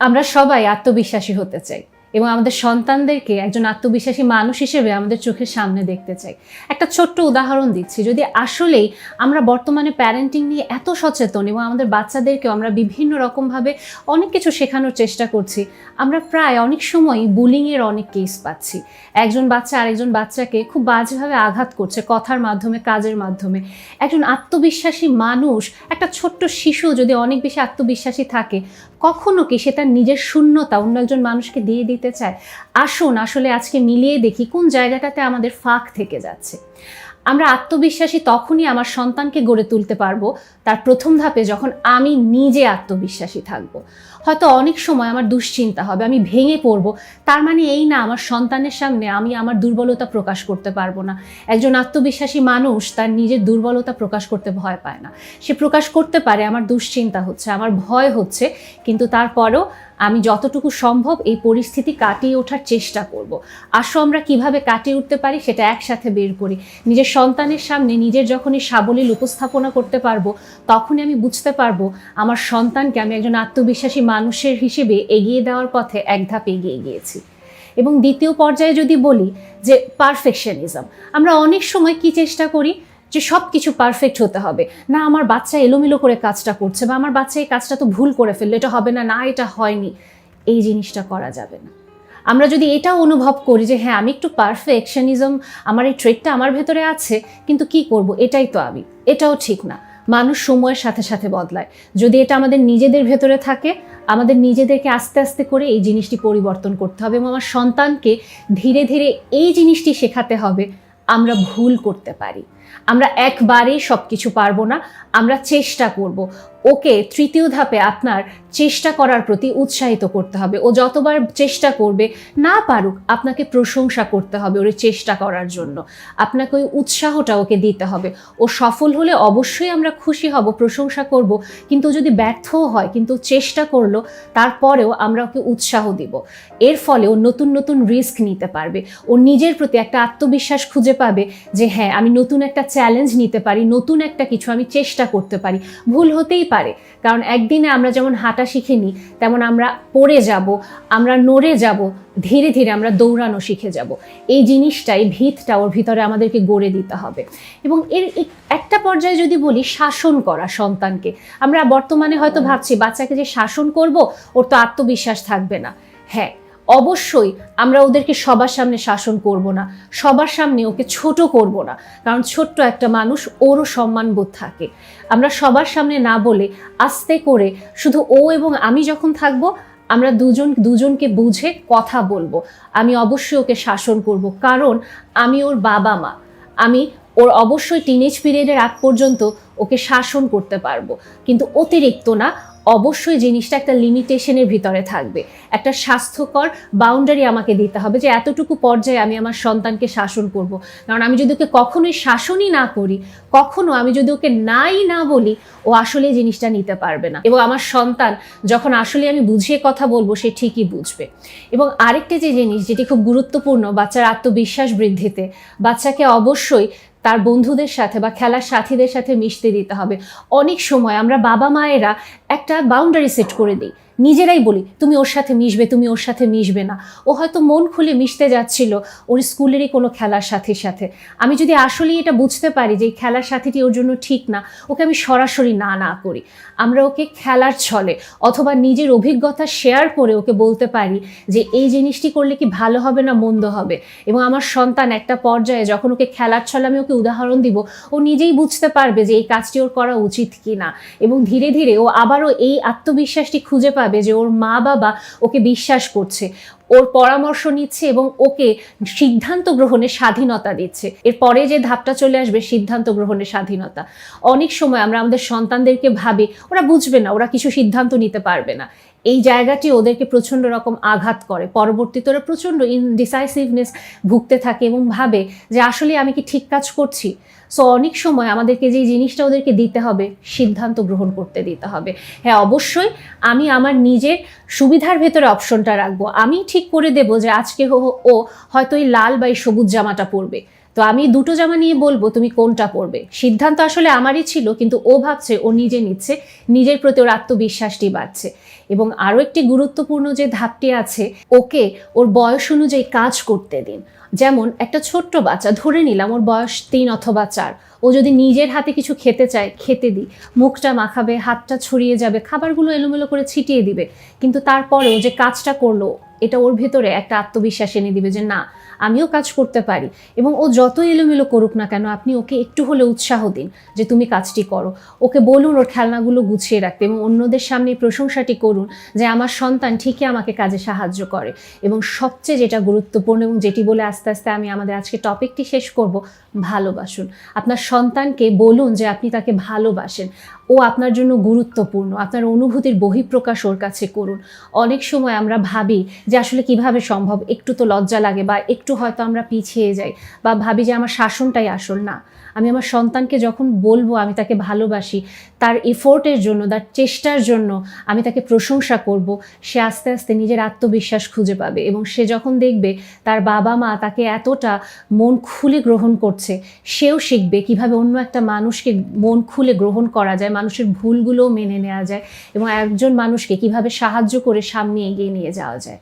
আমরা সবাই আত্মবিশ্বাসী হতে চাই এবং আমাদের সন্তানদেরকে একজন আত্মবিশ্বাসী মানুষ হিসেবে আমাদের চোখের সামনে দেখতে চাই। একটা ছোট্ট উদাহরণ দিচ্ছি, যদি আসলেই আমরা বর্তমানে প্যারেন্টিং নিয়ে এত সচেতন এবং আমাদের বাচ্চাদেরকেও আমরা বিভিন্ন রকমভাবে অনেক কিছু শেখানোর চেষ্টা করছি, আমরা প্রায় অনেক সময় বুলিংয়ের অনেক কেস পাচ্ছি। একজন বাচ্চা আরেকজন বাচ্চাকে খুব বাজেভাবে আঘাত করছে কথার মাধ্যমে, কাজের মাধ্যমে। একজন আত্মবিশ্বাসী মানুষ, একটা ছোট্ট শিশু যদি অনেক বেশি আত্মবিশ্বাসী থাকে কখনো কি সে তার নিজের শূন্যতা অন্য একজন মানুষকে দিয়ে দিতে চায়? আসুন আসলে আজকে মিলিয়ে দেখি কোন জায়গাটাতে আমাদের ফাঁক থেকে যাচ্ছে। আমরা আত্মবিশ্বাসী তখনই আমার সন্তানকে গড়ে তুলতে পারব। তার প্রথম ধাপে যখন আমি নিজে আত্মবিশ্বাসী থাকব। হয়তো অনেক সময় আমার দুশ্চিন্তা হবে, আমি ভেঙে পড়ব। তার মানে এই না, আমার সন্তানের সামনে আমি আমার দুর্বলতা প্রকাশ করতে পারব না। একজন আত্মবিশ্বাসী মানুষ তার নিজের দুর্বলতা প্রকাশ করতে ভয় পায় না। সে প্রকাশ করতে পারে, আমার দুশ্চিন্তা হচ্ছে, আমার ভয় হচ্ছে, কিন্তু তারপরেও আমি যতটুকু সম্ভব এই পরিস্থিতি কাটিয়ে ওঠার চেষ্টা করব। আসো আমরা কীভাবে কাটিয়ে উঠতে পারি সেটা একসাথে বের করি। নিজের সন্তানের সামনে নিজের যখনই সাবলীল উপস্থাপনা করতে পারব, তখনই আমি বুঝতে পারব আমার সন্তানকে আমি একজন আত্মবিশ্বাসী মানুষের হিসেবে এগিয়ে দেওয়ার পথে এক ধাপ এগিয়ে গিয়েছি। এবং দ্বিতীয় পর্যায়ে যদি বলি যে পারফেকশনিজম, আমরা অনেক সময় কি চেষ্টা করি? যে সব কিছু পারফেক্ট হতে হবে। না, আমার বাচ্চা এলোমেলো করে কাজটা করছে বা আমার বাচ্চা এই কাজটা তো ভুল করে ফেলল, এটা হবে না না, এটা হয়নি। এই জিনিসটা করা যাবে না। আমরা যদি এটাও অনুভব করি যে হ্যাঁ আমি একটু পারফেকশনিজম আমার এই ট্রেডটা আমার ভেতরে আছে, কিন্তু কি করব? এটাই তো আমি এটাও ঠিক না। মানুষ সময়ের সাথে সাথে বদলায়। যদি এটা আমাদের নিজেদের ভেতরে থাকে, আমাদের নিজেদেরকে আস্তে আস্তে করে এই জিনিসটি পরিবর্তন করতে হবে এবং আমার সন্তানকে ধীরে ধীরে এই জিনিসটি শেখাতে হবে, আমরা ভুল করতে পারি। আমরা একবারেই সব কিছু পারব না, আমরা চেষ্টা করব। ওকে তৃতীয় ধাপে আপনার চেষ্টা করার প্রতি উৎসাহিত করতে হবে। ও যতবার চেষ্টা করবে, না পারুক, আপনাকে প্রশংসা করতে হবে ওর চেষ্টা করার জন্য। আপনাকে ওই উৎসাহটা ওকে দিতে হবে। ও সফল হলে অবশ্যই আমরা খুশি হব, প্রশংসা করব, কিন্তু যদি ব্যর্থও হয়, কিন্তু চেষ্টা করল, তারপরেও আমরা ওকে উৎসাহ দিব। এর ফলে ও নতুন নতুন রিস্ক নিতে পারবে। ও নিজের প্রতি একটা আত্মবিশ্বাস খুঁজে পাবে যে হ্যাঁ আমি নতুন একটা চ্যালেঞ্জ নিতে পারি, নতুন একটা কিছু আমি চেষ্টা করতে পারি, ভুল হতেই পারে। কারণ একদিনে আমরা যেমন হাঁটা শিখে নিই তেমন আমরা পড়ে যাব, আমরা নড়ে যাব, ধীরে ধীরে আমরা দৌড়ানো শিখে যাব। এই জিনিসটাই ভিতটা, ওর ভিতরে আমাদেরকে গড়ে দিতে হবে। এবং এর এক- একটা পর্যায়ে যদি বলি, শাসন করা সন্তানকে। আমরা বর্তমানে হয়তো ভাবছি, বাচ্চাকে যে শাসন করব, ওর তো আত্মবিশ্বাস থাকবে না। হ্যাঁ অবশ্যই আমরা ওদেরকে সবার সামনে শাসন করব না, সবার সামনে ওকে ছোট করব না, কারণ ছোট্ট একটা মানুষ ওরও সম্মানবোধ থাকে। আমরা সবার সামনে না বলে আস্তে করে শুধু ও এবং আমি যখন থাকব, আমরা দুজন, দুজনকে বুঝে কথা বলব। আমি অবশ্যই ওকে শাসন করব, কারণ আমি ওর বাবা মা। আমি ওর অবশ্যই টিনেজ পিরিয়ডের আগ পর্যন্ত ওকে শাসন করতে পারব, কিন্তু অতিরিক্ত না অবশ্যই জিনিসটা একটা লিমিটেশনের ভিতরে থাকবে। একটা স্বাস্থ্যকর বাউন্ডারি আমাকে দিতে হবে যে এতটুকু পর্যায়ে আমি আমার সন্তানকে শাসন করব। কারণ আমি যদি ওকে কখনোই শাসনই না করি, কখনো আমি যদি ওকে নাই না বলি, ও আসলে জিনিসটা নিতে পারবে না। এবং আমার সন্তান যখন আসলে আমি বুঝিয়ে কথা বলব, সে ঠিকই বুঝবে। এবং আরেকটা যে জিনিস যেটি খুব গুরুত্বপূর্ণ, বাচ্চার আত্মবিশ্বাস বৃদ্ধিতে, বাচ্চাকে অবশ্যই তার বন্ধুদের সাথে বা খেলার সাথীদের সাথে মিশতে দিতে হবে। অনেক সময় আমরা বাবা মায়েরা একটা বাউন্ডারি সেট করে দিই। নিজেরাই বলি, তুমি ওর সাথে মিশবে, তুমি ওর সাথে মিশবে না। ও হয়তো মন খুলে মিশতে যাচ্ছিল ওর স্কুলেরই কোনো খেলার সাথে সাথে। আমি যদি আসলেই এটা বুঝতে পারি যে এই খেলার সাথেটি ওর জন্য ঠিক না, ওকে আমি সরাসরি না না করি। আমরা ওকে খেলার ছলে অথবা নিজের অভিজ্ঞতা শেয়ার করে ওকে বলতে পারি যে, এই জিনিসটি করলে কি ভালো হবে না মন্দ হবে? এবং আমার সন্তান একটা পর্যায়ে যখন ওকে খেলার ছলে আমি ওকে উদাহরণ দিব, ও নিজেই বুঝতে পারবে যে এই কাজটি ওর করা উচিত কি না এবং ধীরে ধীরে ও আবারও এই আত্মবিশ্বাসটি খুঁজে পাবে যে ওর মা বাবা ওকে বিশ্বাস করছে, ওর পরামর্শ নিচ্ছে এবং ওকে সিদ্ধান্ত গ্রহণের স্বাধীনতা দিচ্ছে। এরপরে যে ধাপটা চলে আসবে সিদ্ধান্ত গ্রহণের স্বাধীনতা। অনেক সময় আমরা আমাদের সন্তানদেরকে ভাবি, ওরা বুঝবে না, ওরা কিছু সিদ্ধান্ত নিতে পারবে না। এই জায়গাটি ওদেরকে প্রচণ্ড রকম আঘাত করে। পরবর্তীতে ওরা প্রচণ্ড ইনডিসাইসিভনেস ভুগতে থাকে এবং ভাবে যে আসলে আমি কি ঠিক কাজ করছি? সো অনেক সময় আমাদেরকে যে জিনিসটা ওদেরকে দিতে হবে, সিদ্ধান্ত গ্রহণ করতে দিতে হবে। হ্যাঁ অবশ্যই আমি আমার নিজের সুবিধার ভেতরে অপশনটা রাখব। আমি ঠিক করে দেবো যে আজকে ও ও হয়তো এই লাল বা এই সবুজ জামাটা পরবে। তো আমি দুটো জামা নিয়ে বলব তুমি কোনটা পরবে। সিদ্ধান্ত আসলে আমারই ছিল, কিন্তু ও ভাবছে, ও নিজে নিচ্ছে, নিজের প্রতি ওর আত্মবিশ্বাসটি বাড়ছে। এবং আরও একটি গুরুত্বপূর্ণ যে ধাপটি আছে, ওকে ওর বয়স অনুযায়ী কাজ করতে দিন। যেমন, একটা ছোট্ট বাচ্চা, ধরে নিলাম ওর বয়স তিন অথবা চার, ও যদি নিজের হাতে কিছু খেতে চায়, খেতে দিই, মুখটা মাখাবে, হাতটা ছড়িয়ে যাবে, খাবারগুলো এলোমেলো করে ছিটিয়ে দিবে, কিন্তু তারপরেও যে কাজটা করল, এটা ওর ভেতরে একটা আত্মবিশ্বাস এনে দিবে যে, না, আমিও কাজ করতে পারি। এবং ও যত এলোমেলো করুক না কেন, আপনি ওকে একটু হলে উৎসাহ দিন যে, তুমি কাজটি করো। ওকে বলুন ওর খেলনাগুলো গুছিয়ে রাখতে এবং অন্যদের সামনে প্রশংসাটি করুন যে, আমার সন্তান ঠিকই আমাকে কাজে সাহায্য করে। এবং সবচেয়ে যেটা গুরুত্বপূর্ণ এবং যেটি বলে আস্তে আস্তে আমি আমাদের আজকে টপিকটি শেষ করব, ভালোবাসুন। আপনার সন্তানকে বলুন যে আপনি তাকে ভালোবাসেন। ও আপনার জন্য গুরুত্বপূর্ণ, আপনার অনুভূতির বহিঃপ্রকাশ ওর কাছে করুন। অনেক সময় আমরা ভাবি যে আসলে কীভাবে সম্ভব, একটু তো লজ্জা লাগে বা একটু হয়তো আমরা পিছিয়ে যাই বা ভাবি যে আমার শাসনটাই আসল না। আমি আমার সন্তানকে যখন বলব আমি তাকে ভালোবাসি তার এফোর্টের জন্য, তার চেষ্টার জন্য আমি তাকে প্রশংসা করব। সে আস্তে আস্তে নিজের আত্মবিশ্বাস খুঁজে পাবে এবং সে যখন দেখবে তার বাবা মা তাকে এতটা মন খুলে গ্রহণ করছে, সেও শিখবে কীভাবে অন্য একটা মানুষকে মন খুলে গ্রহণ করা যায়, মানুষের ভুলগুলোও মেনে নেওয়া যায় এবং একজন মানুষকে কীভাবে সাহায্য করে সামনে এগিয়ে নিয়ে যাওয়া যায়।